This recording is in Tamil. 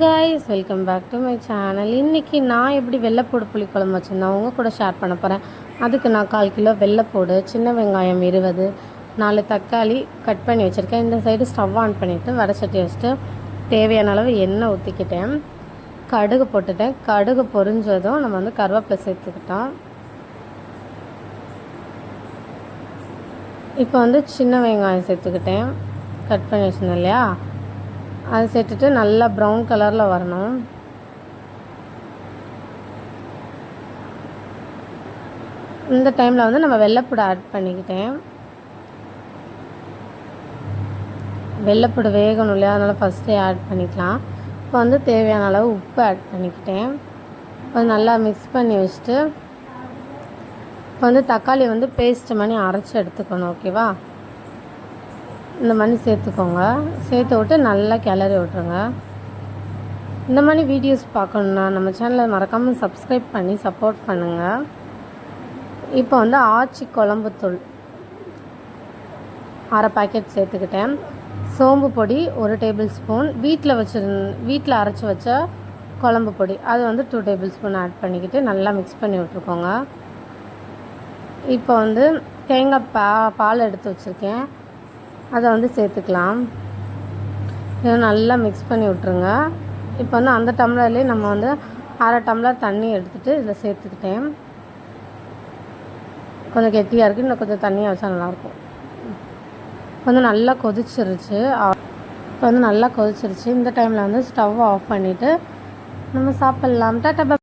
Guys welcome back to my channel இன்றைக்கி நான் எப்படி வெள்ளைப்பூடு புளிக்குழம்பு வச்சுருந்தேன் அவங்க கூட ஷேர் பண்ண போகிறேன் அதுக்கு நான் கால் கிலோ வெள்ளைப்பூடு சின்ன வெங்காயம் இருபது நாலு தக்காளி கட் பண்ணி வச்சுருக்கேன். இந்த சைடு ஸ்டவ் ஆன் பண்ணிவிட்டு வடை சட்டி வச்சுட்டு தேவையான அளவு எண்ணெய் ஊற்றிக்கிட்டேன் கடுகு போட்டுட்டேன். கடுகு பொரிஞ்சதும் நம்ம வந்து கருவேப்பிலை சேர்த்துக்கிட்டோம். இப்போ வந்து சின்ன வெங்காயம் சேர்த்துக்கிட்டேன். கட் பண்ணி வச்சுருந்தேன் இல்லையா? அதை சேர்த்துட்டு நல்லா ப்ரௌன் கலரில் வரணும். இந்த டைமில் வந்து நம்ம வெள்ளைப்பூடை ஆட் பண்ணிக்கிட்டேன். வெள்ளைப்பூடு வேகணும் இல்லையா? அதனால் ஃபஸ்ட்டே ஆட் பண்ணிக்கலாம். இப்போ வந்து தேவையான அளவு உப்பு ஆட் பண்ணிக்கிட்டேன். அது நல்லா மிக்ஸ் பண்ணி வச்சுட்டு இப்போ வந்து தக்காளி வந்து பேஸ்ட் பண்ணி அரைச்சி எடுத்துக்கணும் ஓகேவா இந்த மாதிரி சேர்த்துக்கோங்க. சேர்த்து விட்டு நல்லா கிளறி விட்ருங்க இந்த மாதிரி வீடியோஸ் பார்க்கணுன்னா நம்ம சேனலை மறக்காமல் சப்ஸ்கிரைப் பண்ணி சப்போர்ட் பண்ணுங்கள் இப்போ வந்து ஆச்சி குழம்புத்தூள் அரை பாக்கெட் சேர்த்துக்கிட்டேன். சோம்பு பொடி ஒரு டேபிள் ஸ்பூன் வீட்டில் வச்சு வீட்டில் அரைச்சி வச்ச குழம்பு பொடி. அது வந்து டூ டேபிள் ஸ்பூன் ஆட் பண்ணிக்கிட்டு நல்லா மிக்ஸ் பண்ணி விட்ருக்கோங்க இப்போ வந்து தேங்காய் பா பால் எடுத்து வச்சுருக்கேன். அதை வந்து சேர்த்துக்கலாம். இதை நல்லா மிக்ஸ் பண்ணி விட்ருங்க இப்போ வந்து அந்த டம்ளர்லேயே நம்ம வந்து அரை டம்ளர் தண்ணி எடுத்துகிட்டு இதில் சேர்த்துக்கிட்டேன். கொஞ்சம் கெட்டியாக இருக்குது இன்னும் கொஞ்சம் தண்ணியாக வச்சா நல்லாயிருக்கும் இப்போ வந்து நல்லா கொதிச்சிருச்சு. இப்போ வந்து நல்லா கொதிச்சிருச்சு. இந்த டைமில் வந்து ஸ்டவ் ஆஃப் பண்ணிவிட்டு நம்ம சாப்பிட்லாம். டாட்டா